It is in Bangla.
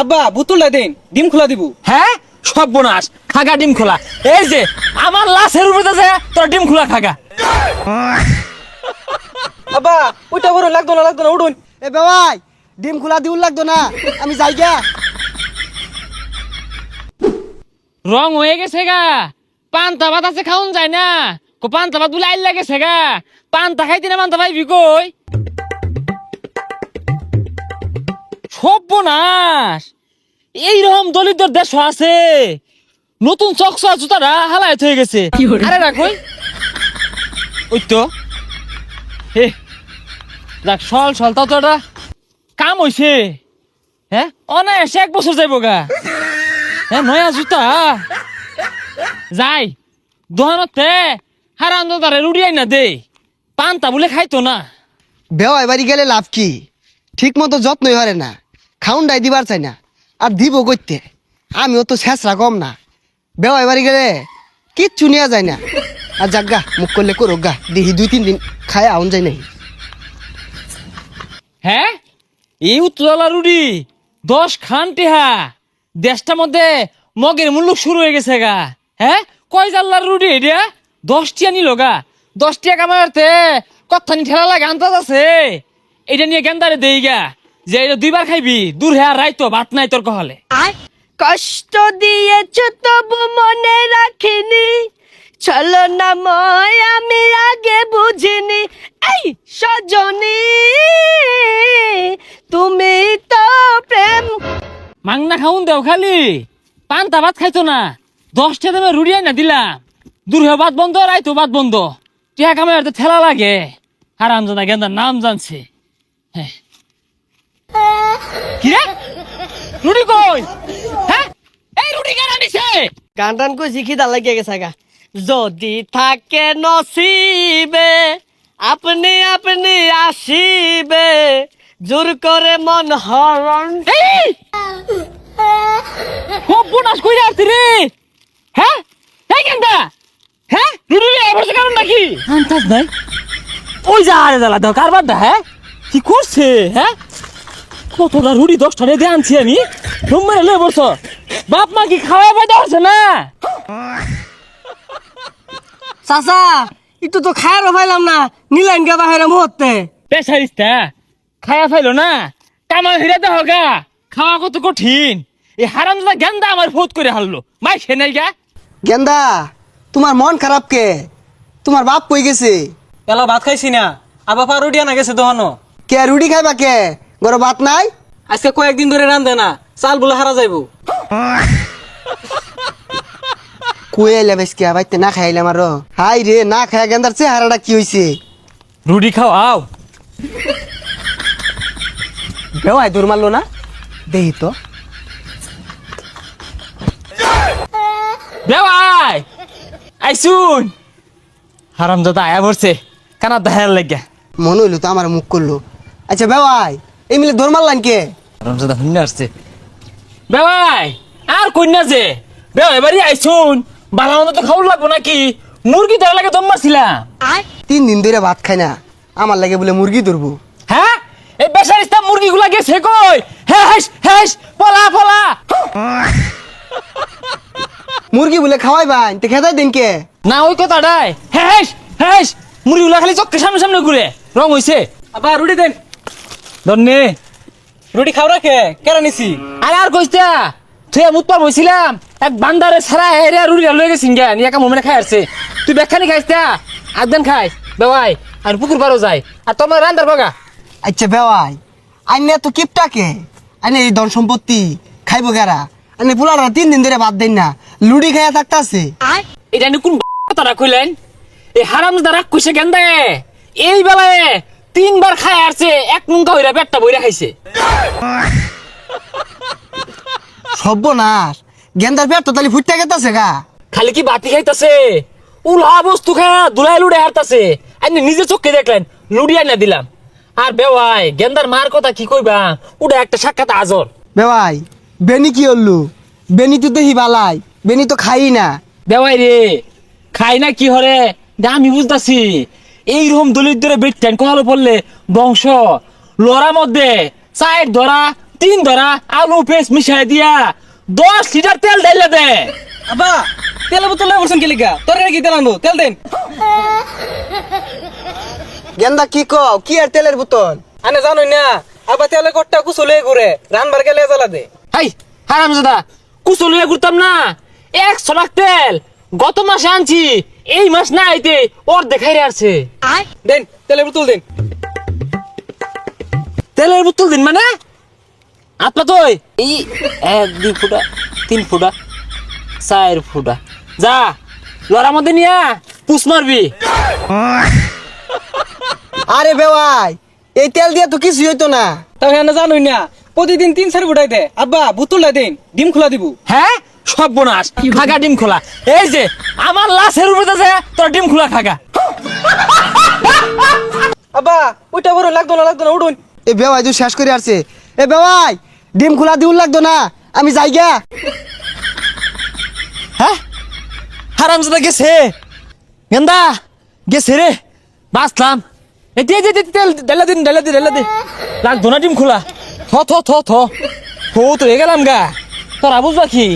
আব্বা বুতুলটা দেন ডিম খোলা দিব। হ্যাঁ? সর্বনাশ খাগা ডিম খোলা। এই যে আমার লাশের উপরে আছে তোর ডিম খোলা খাগা। আব্বা ওইটা বড় লাগতো না লাগতো না উঠুন। এ বেবাই ডিম খোলা দিউল লাগতো না আমি যাই গা। রং হয়ে গেছে গা। পান্তা ভাত আছে খাওন যায় না। কো পান্তা ভাত বলে আইল লাগেছে গা। পান্তা খাইতে না পান্তা পাইবি কই? সর্বনাশ। এইরকম দলিতর দেশ আছে নতুন চকচা জুতাটা হালায় হয়ে গেছে। আরে রাখই ওই তো। হে দেখ সল সল তাও তো এটা কাম হইছে। হ্যাঁ অনায়াসে এক বছর যাইব গা। হ্যাঁ নয়া জুতা। যাই দোকানতে হারান দাদারে রুড়িয়াই না দে। পান্তা বলে খাইতো না। বেওয়াই বাড়ি গেলে লাভ কি? ঠিক মতো যত্নই হরে না। খাউন ডাই দিবার চাই না। আর দিব করতে আমিও তো শেষরা কম না। বেওয়াই বাড়ি গেলে কিচ্ছু নেওয়া যায় না। আর যাক গা, মুখ করলে করো গা। দেখি দুই তিন দিন খায় আউন যায় নাই। হ্যাঁ? এই উত্তলা রুডি, দশ খান টেহা। দেশটার মধ্যে মগের মূল্য শুরু হয়ে গেছে গা। হ্যাঁ? কয় জাল্লার রুডি এটা দশটিয়া নিল গা। দশটিয়া কামাতে কথানি ঠেলা লাগে আন্তাজ আছে? এটা নিয়ে গেন্দারে দেই গা। যে এটা দুইবার খাইবি দূর হ্যাঁ রাইতো ভাত নাই তোর কহলে। কষ্ট দিয়েছ তবু মনে রাখিনি চলো না ময় আমি আগে বুঝিনি এই সজনী তুমি তো প্রেম মাংনা খাউন দেও খালি। পান্তা ভাত খাইতো না? দশটা দামে রুড়িয়াই না দিলাম দূর হয়ে ভাত বন্ধ রাইতো ভাত বন্ধ। টিয়া কামে ঠেলা লাগে। হারাম জানা গেন্দার নাম জানছে। হ্যাঁ। কি রে? রুটি কই? হ্যাঁ? এই রুটি কেন নিছে গান টান কই শিখিদা লাগিয়ে গেছে গা যদি থাকে নসিবে আপনি আপনি আসিবে জোর করে মন হরণ। খুব বোনাস কই আসছি রে। হ্যাঁ? এই গেন্দা হ্যাঁ? রুটি রে বসে কারণ নাকি আন্তাজ নাই ওই যা আরে জ্বালা দাও কারবার দা হ্যাঁ? কি করছে হ্যাঁ? কতটা রুটি দশটা রেঁধে আনছি আমি? রুমের লয়ে বসছ বাপ মা কি খাওয়া পাইতে হচ্ছে না? চাচা একটু তো খায়ারও পাইলাম না নিলাইন গে বাহিরে মুহূর্তে। পেশারিস্তা খাওয়া ফাইলো না? কামা হিরে দেহ গা। খাওয়া কত কঠিন। এই হারাম দাদা গেন্দা আমার ফোত করে হারলো। মাই সে নাই গা। গেন্দা তোমার মন খারাপ কে? তোমার বাপ কই গেছে? এলা ভাত খাইছি না। আবার পা রুটি আনা গেছে দোহানো। কে রুটি খাইবা কে? গরো ভাত নাই? আজকে কয়েকদিন ধরে রান্ধে না চাল বলে হারা যাইব। কুয়ে এলে বেশ কে বাইতে না খাইলাম আরও। হাই রে না খাই গেন্দার চেহারাটা কি হইছে? রুটি খাওয়াও বেওয়াই দূর মারলো না? দেহি তো। দেওয়াই আইসুন হারাম দাদা আয়া পড়ছে কানা দেখার লাগে। মনে হইল তো আমার মুখ করল। আচ্ছা বেওয়াই এই মিলে দৌড় মারলাম কে? হারাম দাদা হুন্না আসছে বেওয়াই আর কন্যা যে? বেওয়াই বাড়ি আইসুন বালা মতো তো খাওয়ার লাগবো নাকি? মুরগি ধরা লাগে দম মারছিলাম তিন দিন ধরে ভাত খাই না আমার লাগে বলে মুরগি ধরবো। হ্যাঁ? এই বেসারিস্তা মুরগি গুলা গেছে কই? হেস হেস পলা পলা মুরগি বলে খাওয়াই ভাই তো খেতাই দিন কে? না ওই কথাটাই। হেস হেস মুরগি গুলা খালি চক্কের সামনে সামনে ঘুরে। রং হইছে। আবার রুটি দেন। ধন্যে রুটি খাও রাখে কেন নিছি? আরে আর কইস্তা তুই মুত পার বইছিলাম এক বান্দারে ছাড়া হেরে রুড়ি লয়ে গেছিন গে নিয়ে কাম মোমেনে খাই আসছে। তুই বেখানি খাইস্তা একদিন খাই বেওয়াই আর পুকুর পারও যাই। আর তোমার রান্দার বাগা? আচ্ছা বেওয়াই আইনে তো কিপটাকে আইনে এই ধন সম্পত্তি খাইবো গেরা আইনে পোলারা তিন দিন ধরে ভাত দেন না লুডি খাইয়া থাকতাছে। এটা নি কোন তারা কইলেন এই হারাম দ্বারা কইছে গেন্দা এই বেলায় তিনবার খায় আসছে এক নুঙ্কা হইরা পেটটা বইরা খাইছে। সর্বনাশ গেন্দার পেট তো তালি ফুটতে গেতাছে গা। খালি কি বাতি খাইতাছে? উলহা বস্তু খায়া দুলাই লুড়ে হারতাছে। আপনি নিজে চোখে দেখলেন লুড়িয়া না দিলাম। আর বেওয়াই গেন্দার মার কথা কি কইবা? ওটা একটা সাক্ষাৎ আজর বেওয়াই বেনি কি হল্লু? বেনি তো দেখি বালাই বেনি তো খাই না। বেওয়াই রে খাই না কি হরে? দা আমি বুঝতাছি। এইরকম দলিত ধরে বেটতেন কহালো পড়লে বংশ লড়া মধ্যে চায়ের ধরা তিন ধরা আলু পেস্ট মিশাই দিয়া দশ লিটার তেল ঢাইলে দে। আব্বা তেল বোতল লয়ে বলছেন কি লিগা তোর কি তেল আনব? তেল দেন। গেন্দা কি কও? কি আর তেলের বোতল? আনে জানোই না আব্বা তেলে কট্টা কুচলে ঘুরে রানবার গেলে জ্বালা দে। হাই হারাম দাদা কুচো লইয়া ঘুরতাম না এক লাখ তেল। গত মাসে আনছি এই মাস না আইতে ওর দেখাই আসছে দেন তেলের বোতল দেন। তেলের বোতল দিন মানে? আপনা তো এই এক দুই ফুটা তিন ফুটা চার ফুটা। যা লড়ার মধ্যে নিয়া পুষ মারবি। আরে বেওয়াই এই তেল দিয়ে তো কিছুই হইতো না। তাও হ্যাঁ জানোই না প্রতিদিন তিন চার ফুটাই দে। আব্বা বোতলটা দিন ডিম খোলা দিব। হ্যাঁ? সব বোনাস। খাগা, ডিম খোলা। এই যে, আমার লাশের উপরে আছে তোর ডিম খোলা খাগা। আব্বা, ওইটা বড় লাগতো না লাগতো না, উঠুন। এ বেওয়াই তুই শেষ করে আসছে। এ বেওয়াই, ডিম খোলা দিউল লাগতো না, আমি যাই গা হ্যাঁ? হারাম দাদা গেছে। গেন্দা, গেছে রে। বাঁচলাম। দে দে তেল ডেলা দিন ডেলা দে ডেলা দে। লাগতো না ডিম খোলা। থ থ থ। থ, তো এ গেলাম গা। তোরা বুঝবা কি?